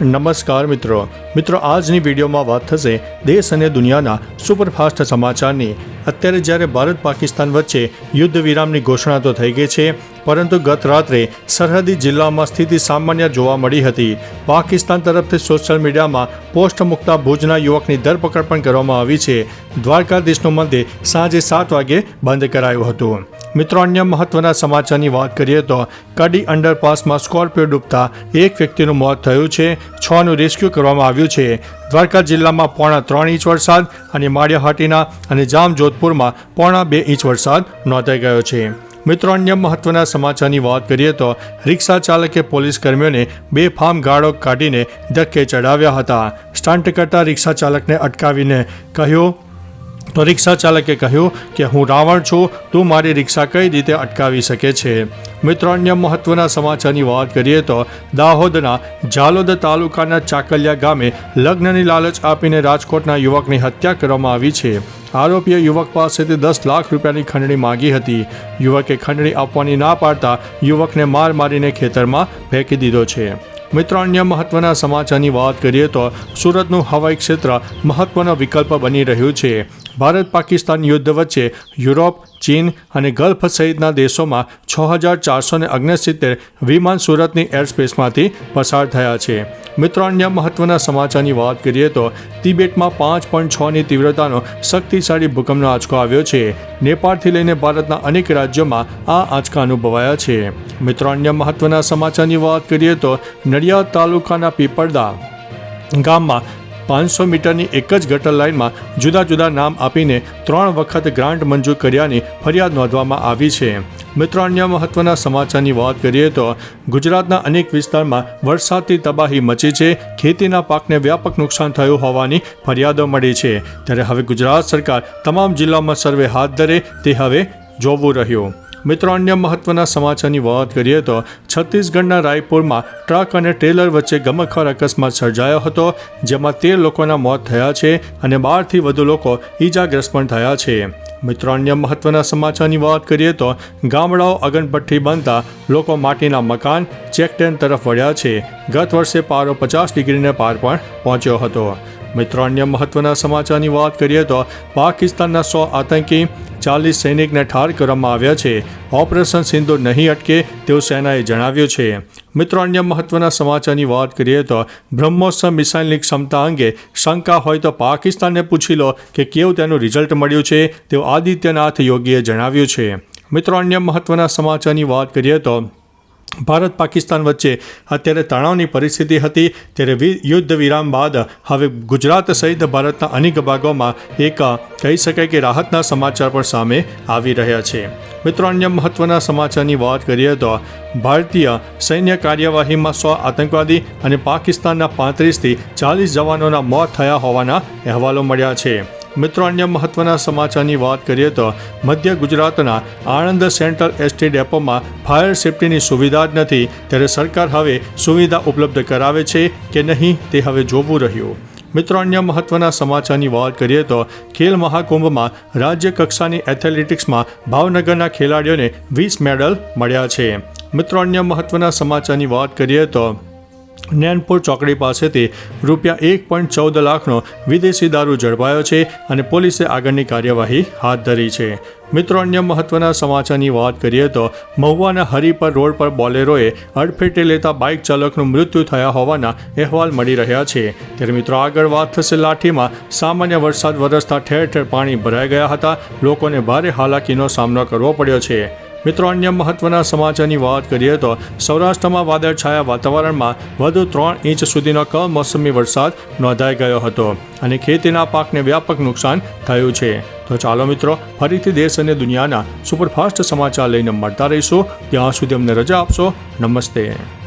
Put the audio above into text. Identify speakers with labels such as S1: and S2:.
S1: નમસ્કાર મિત્રો. મિત્રો, આજની વિડીયોમાં વાત થશે દેશ અને દુનિયાના સુપરફાસ્ટ સમાચારની. અત્યારે જ્યારે ભારત પાકિસ્તાન વચ્ચે યુદ્ધ વિરામની ઘોષણા તો થઈ ગઈ છે, પરંતુ ગત રાત્રે સરહદી જિલ્લામાં સ્થિતિ સામાન્ય જોવા મળી હતી. પાકિસ્તાન તરફથી સોશિયલ મીડિયામાં પોસ્ટ મૂકતા ભુજના યુવકની ધરપકડ પણ કરવામાં આવી છે. દ્વારકાધીશનું મંદિર સાંજે સાત વાગે બંધ કરાયું હતું. મિત્રો, અન્ય મહત્વના સમાચારની વાત કરીએ તો કડી અંડરપાસમાં સ્કોર્પિયો ડૂબતા એક વ્યક્તિનું મોત થયું છે. છનું રેસ્ક્યુ કરવામાં આવ્યું છે. દ્વારકા જિલ્લામાં પોણા ત્રણ ઇંચ વરસાદ અને માળિયાહાટીના અને જામ જોધપુરમાં પોણા બે ઇંચ વરસાદ નોંધાઈ ગયો છે. મિત્રો, અન્ય મહત્વના સમાચારની વાત કરીએ તો રિક્ષા ચાલકે પોલીસ કર્મીઓને બે ફાર્મ ગાળો કાઢીને ધક્કે ચડાવ્યા હતા. સ્ટન્ટ કરતા રિક્ષા ચાલકને અટકાવીને કહ્યું તો રિક્ષા ચાલકે કહ્યું કે, હું રાવણ છું, તું મારી રિક્ષા કઈ રીતે અટકાવી શકે છે? મિત્રો, અન્ય મહત્વના સમાચારની વાત કરીએ તો દાહોદના ઝાલોદ તાલુકાના ચાકલિયા ગામે લગ્નની લાલચ આપીને રાજકોટના યુવકની હત્યા કરવામાં આવી છે. આરોપીએ યુવક પાસેથી દસ લાખ રૂપિયાની ખંડણી માંગી હતી. યુવકે ખંડણી આપવાની ના પાડતા યુવકને માર મારીને ખેતરમાં ફેંકી દીધો છે. મિત્રો, અન્ય મહત્વના સમાચારની વાત કરીએ તો સુરતનું હવાઈ ક્ષેત્ર મહત્વનો વિકલ્પ બની રહ્યું છે. ભારત પાકિસ્તાન યુદ્ધ વચ્ચે યુરોપ ચીન અને ગલ્ફ સહિતના દેશોમાં છ હજાર ચારસો ને ઓગણસિત્તેર વિમાન સુરતની એરસ્પેસમાંથી પસાર થયા છે. મિત્રો, અન્ય મહત્વના સમાચારની વાત કરીએ તો તિબેટમાં પાંચ પોઈન્ટ છની તીવ્રતાનો શક્તિશાળી ભૂકંપનો આંચકો આવ્યો છે. નેપાળથી લઈને ભારતના અનેક રાજ્યોમાં આ આંચકા અનુભવાયા છે. મિત્રો, અન્ય મહત્વના સમાચારની વાત કરીએ તો નડિયાદ તાલુકાના પીપળદા ગામમાં પાંચસો મીટરની એક જ ગટર લાઇનમાં જુદા જુદા નામ આપીને ત્રણ વખત ગ્રાન્ટ મંજૂર કર્યાની ફરિયાદ નોંધવામાં આવી છે. મિત્રો, અન્ય મહત્વના સમાચારની વાત કરીએ તો ગુજરાતના અનેક વિસ્તારમાં વરસાદથી તબાહી મચી છે. ખેતીના પાકને વ્યાપક નુકસાન થયું હોવાની ફરિયાદો મળી છે. ત્યારે હવે ગુજરાત સરકાર તમામ જિલ્લામાં સર્વે હાથ ધરે તે હવે જોવું રહ્યું. મિત્રો, અન્ય મહત્વના સમાચારની વાત કરીએ તો છત્તીસગઢના રાયપુરમાં ટ્રક અને ટ્રેલર વચ્ચે ગમખર અકસ્માત સર્જાયો હતો, જેમાં તેર લોકોના મોત થયા છે અને બારથી વધુ લોકો ઈજાગ્રસ્ત પણ થયા છે. મિત્રો, અન્ય મહત્વના સમાચારની વાત કરીએ તો ગામડાઓ અગનભઠ્ઠી બનતા લોકો માટીના મકાન ચેકડેમ તરફ વળ્યા છે. ગત વર્ષે પારો પચાસ ડિગ્રીને પાર પણ પહોંચ્યો હતો. મિત્રો, અન્ય મહત્વના સમાચારની વાત કરીએ તો પાકિસ્તાનના સો આતંકી ચાલીસ સૈનિકને ઠાર કરવામાં આવ્યા છે. ઓપરેશન સિંધુ નહીં અટકે તેવું સેનાએ જણાવ્યું છે. મિત્રો, અન્ય મહત્વના સમાચારની વાત કરીએ તો બ્રહ્મોસ મિસાઇલની ક્ષમતા અંગે શંકા હોય તો પાકિસ્તાનને પૂછી લો કે કેવું તેનું રિઝલ્ટ મળ્યું છે તેવું આદિત્યનાથ યોગીએ જણાવ્યું છે. મિત્રો, અન્ય મહત્વના સમાચારની વાત કરીએ તો ભારત પાકિસ્તાન વચ્ચે અત્યારે તણાવની પરિસ્થિતિ હતી ત્યારે યુદ્ધ વિરામ બાદ હવે ગુજરાત સહિત ભારતના અનેક ભાગોમાં એક કહી શકાય કે રાહતના સમાચાર પણ સામે આવી રહ્યા છે. મિત્રો, અન્ય મહત્વના સમાચારની વાત કરીએ તો ભારતીય સૈન્ય કાર્યવાહીમાં સો આતંકવાદી અને પાકિસ્તાનના પાંત્રીસથી ચાલીસ જવાનોના મોત થયા હોવાના અહેવાલો મળ્યા છે. મિત્રો, અન્ય મહત્વના સમાચારની વાત કરીએ તો મધ્ય ગુજરાતના આણંદ સેન્ટ્રલ એસટી ડેપોમાં ફાયર સેફટીની સુવિધા જ નથી. ત્યારે સરકાર હવે સુવિધા ઉપલબ્ધ કરાવે છે કે નહીં તે હવે જોવું રહ્યું. મિત્રો, અન્ય મહત્વના સમાચારની વાત કરીએ તો ખેલ મહાકુંભમાં રાજ્ય કક્ષાની એથ્લેટિક્સમાં ભાવનગરના ખેલાડીઓને વીસ મેડલ મળ્યા છે. મિત્રો, અન્ય મહત્વના સમાચારની વાત કરીએ તો નૈનપુર ચોકડી પાસેથી રૂપિયા એક પોઈન્ટ ચૌદ લાખનો વિદેશી દારૂ ઝડપાયો છે અને પોલીસે આગળની કાર્યવાહી હાથ ધરી છે. મિત્રો, અન્ય મહત્વના સમાચારની વાત કરીએ તો મહુવાના હરિપર રોડ પર બોલેરોએ અડફેટે લેતા બાઇક ચાલકનું મૃત્યુ થયા હોવાના અહેવાલ મળી રહ્યા છે. ત્યારે મિત્રો, આગળ વાત થશે લાઠીમાં. સામાન્ય વરસાદ વરસતા ઠેર ઠેર પાણી ભરાઈ ગયા હતા. લોકોને ભારે હાલાકીનો સામનો કરવો પડ્યો છે. મિત્રો, અન્ય મહત્વના સમાચારની વાત કરીએ તો સૌરાષ્ટ્રમાં વાદળછાયા વાતાવરણમાં વધુ ત્રણ ઇંચ સુધીનો કમોસમી વરસાદ નોંધાઈ ગયો હતો અને ખેતીના પાકને વ્યાપક નુકસાન થયું છે. તો ચાલો મિત્રો, ફરીથી દેશ અને દુનિયાના સુપરફાસ્ટ સમાચાર લઈને મળતા રહીશું. ત્યાં સુધી અમને રજા આપશો. નમસ્તે.